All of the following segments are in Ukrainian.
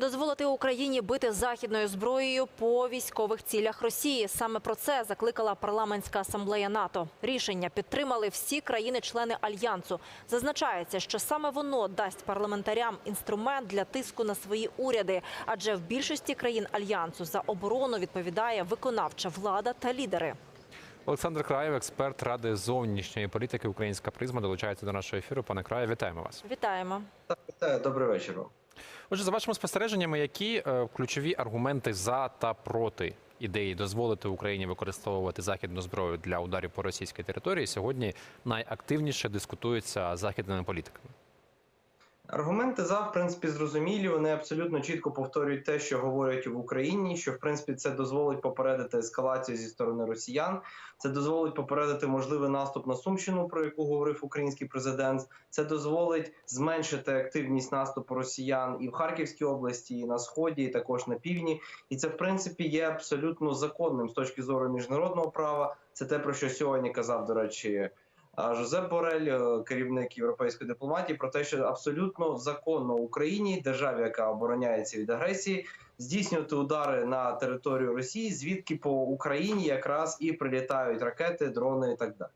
Дозволити Україні бити західною зброєю по військових цілях Росії. Саме про це закликала парламентська асамблея НАТО. Рішення підтримали всі країни-члени альянсу. Зазначається, що саме воно дасть парламентарям інструмент для тиску на свої уряди, адже в більшості країн альянсу за оборону відповідає виконавча влада та лідери. Олександр Краєв, експерт ради зовнішньої політики Українська призма, долучається до нашого ефіру. Пане Краєв, вітаємо вас. Вітаємо. Добрий вечір. Отже, за вашими спостереженнями, які е, ключові аргументи за та проти ідеї дозволити Україні використовувати західну зброю для ударів по російській території сьогодні найактивніше дискутуються західними політиками? Аргументи за, в принципі, зрозумілі. Вони абсолютно чітко повторюють те, що говорять в Україні. Що в принципі це дозволить попередити ескалацію зі сторони росіян. Це дозволить попередити можливий наступ на Сумщину, про яку говорив український президент. Це дозволить зменшити активність наступу росіян і в Харківській області, і на сході, і також на півдні. І це в принципі є абсолютно законним з точки зору міжнародного права. Це те про що сьогодні казав, до речі. Жозеп Борель, е, керівник європейської дипломатії, про те, що абсолютно законно Україні, державі, яка обороняється від агресії, здійснювати удари на територію Росії, звідки по Україні якраз і прилітають ракети, дрони і так далі.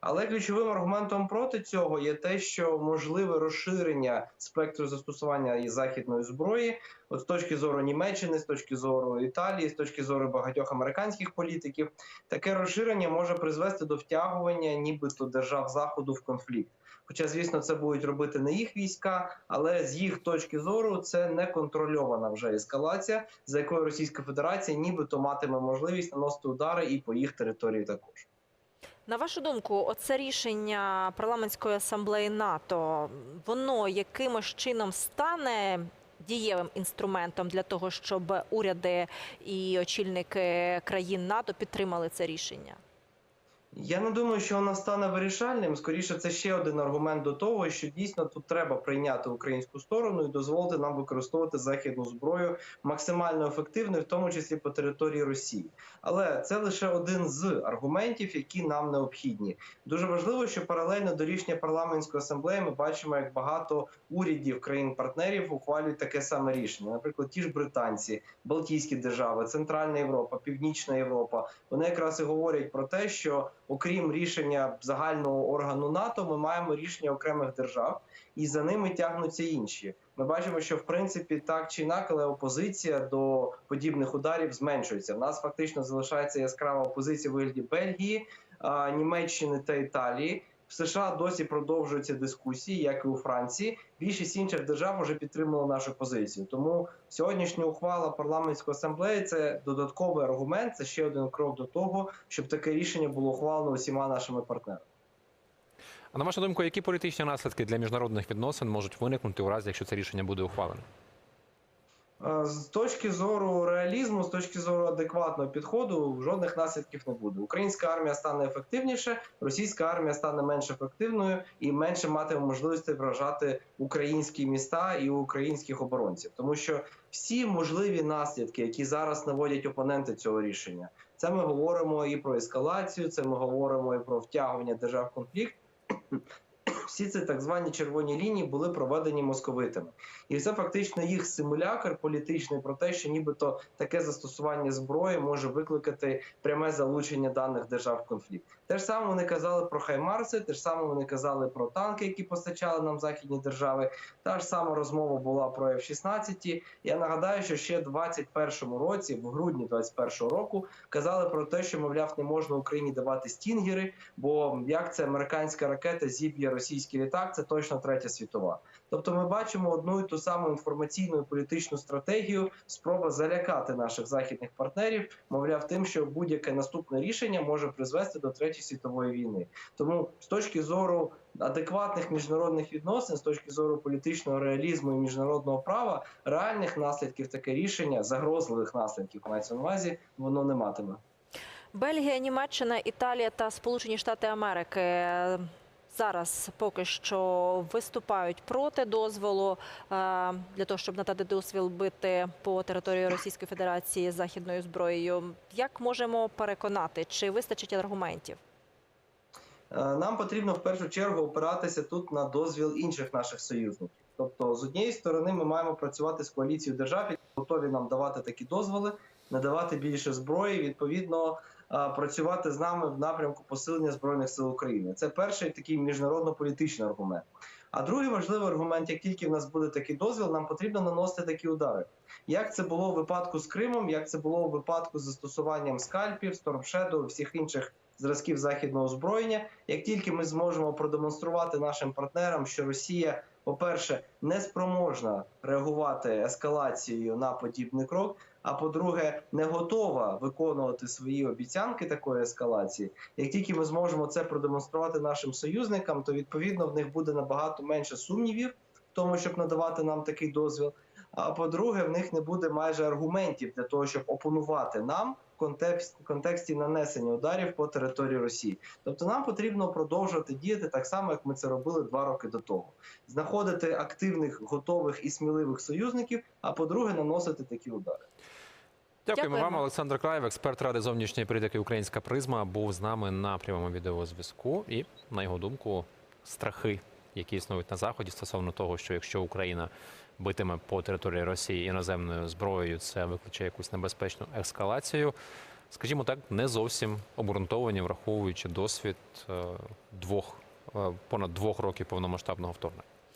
Але ключовим аргументом проти цього є те, що можливе розширення спектру застосування і західної зброї, от з точки зору Німеччини, з точки зору Італії, з точки зору багатьох американських політиків, таке розширення може призвести до втягування, нібито держав заходу в конфлікт. Хоча, звісно, це будуть робити не їх війська, але з їх точки зору це не контрольована вже ескалація, за якою Російська Федерація нібито матиме можливість наносити удари і по їх території також. На вашу думку, оце рішення парламентської асамблеї НАТО, воно якимось чином стане дієвим інструментом для того, щоб уряди і очільники країн НАТО підтримали це рішення? Я не думаю, що вона стане вирішальним. Скоріше, це ще один аргумент до того, що дійсно тут треба прийняти українську сторону і дозволити нам використовувати західну зброю максимально ефективно, в тому числі по території Росії. Але це лише один з аргументів, які нам необхідні. Дуже важливо, що паралельно до рішення парламентської асамблеї ми бачимо, як багато урядів країн-партнерів ухвалюють таке саме рішення. Наприклад, ті ж британці, Балтійські держави, Центральна Європа, Північна Європа. Вони якраз і говорять про те, що окрім рішення загального органу НАТО, ми маємо рішення окремих держав, і за ними тягнуться інші. Ми бачимо, що в принципі так чи інакше, але опозиція до подібних ударів зменшується. В нас фактично залишається яскрава опозиція в вигляді Бельгії, Німеччини та Італії. В США досі продовжуються дискусії, як і у Франції. Більшість інших держав вже підтримала нашу позицію. Тому сьогоднішня ухвала парламентської асамблеї це додатковий аргумент. Це ще один крок до того, щоб таке рішення було ухвалено усіма нашими партнерами. А на вашу думку, які політичні наслідки для міжнародних відносин можуть виникнути у разі, якщо це рішення буде ухвалене? Е, З точки зору реалізму, з точки зору адекватного підходу, жодних наслідків не буде. Українська армія стане ефективніше, російська армія стане менш ефективною і менше матиме можливості вражати українські міста і українських оборонців, тому що всі можливі наслідки, які зараз наводять опоненти цього рішення, це ми говоримо і про ескалацію, це ми говоримо і про втягування держав в конфлікт. Всі ці так звані червоні лінії були проведені московитами, і це фактично їх симулякр політичний про те, що нібито таке застосування зброї може викликати пряме залучення даних держав в конфлікт. Те ж саме вони казали про Хаймарси, те ж саме вони казали про танки, які постачали нам західні держави. Та ж сама розмова була про F-16. Я нагадаю, що ще в 21-му році, в грудні 21-го року, казали про те, що мовляв не можна Україні давати стінгери, бо як це американська ракета зіб'є російський літак, це точно третя світова. Тобто, ми бачимо одну і ту саму інформаційну і політичну стратегію, спроба залякати наших західних партнерів, мовляв, тим, що будь-яке наступне рішення може призвести до третьої світової війни. Тому з точки зору адекватних міжнародних відносин, з точки зору політичного реалізму і міжнародного права, реальних наслідків таке рішення, загрозливих наслідків мається на увазі, воно не матиме. Бельгія, Німеччина, Італія та Сполучені Штати Америки зараз поки що виступають проти дозволу е, для того, щоб надати дозвіл бити по території Російської Федерації західною зброєю. Як можемо переконати, чи вистачить аргументів? Е, Нам потрібно в першу чергу опиратися тут на дозвіл інших наших союзників. Тобто, з однієї сторони, ми маємо працювати з коаліцією держав, які готові нам давати такі дозволи, надавати більше зброї, відповідно працювати з нами в напрямку посилення збройних сил України. Це перший такий міжнародно-політичний аргумент. А другий важливий аргумент: як тільки в нас буде такий дозвіл, нам потрібно наносити такі удари. Як це було у випадку з Кримом, як це було у випадку з застосуванням скальпів, стормшеду, всіх інших зразків західного озброєння. Як тільки ми зможемо продемонструвати нашим партнерам, що Росія, по-перше, не спроможна реагувати ескалацією на подібний крок. А по-друге, не готова виконувати свої обіцянки такої ескалації. Як тільки ми зможемо це продемонструвати нашим союзникам, то відповідно в них буде набагато менше сумнівів в тому, щоб надавати нам такий дозвіл. А по-друге, в них не буде майже аргументів для того, щоб опонувати нам в контекст, контексті нанесення ударів по території Росії. Тобто нам потрібно продовжувати діяти так само, як ми це робили два роки до того, знаходити активних, готових і сміливих союзників. А по-друге, наносити такі удари. Дякуємо, Дякуємо. вам, Олександр Краєв, експерт ради зовнішньої політики Українська призма, був з нами на прямому відеозв'язку. І на його думку, страхи, які існують на заході, стосовно того, що якщо Україна битиме по території Росії іноземною зброєю, це викличе якусь небезпечну ескалацію. Скажімо так, не зовсім обґрунтовані, враховуючи досвід е, двох е, понад двох років повномасштабного вторгнення.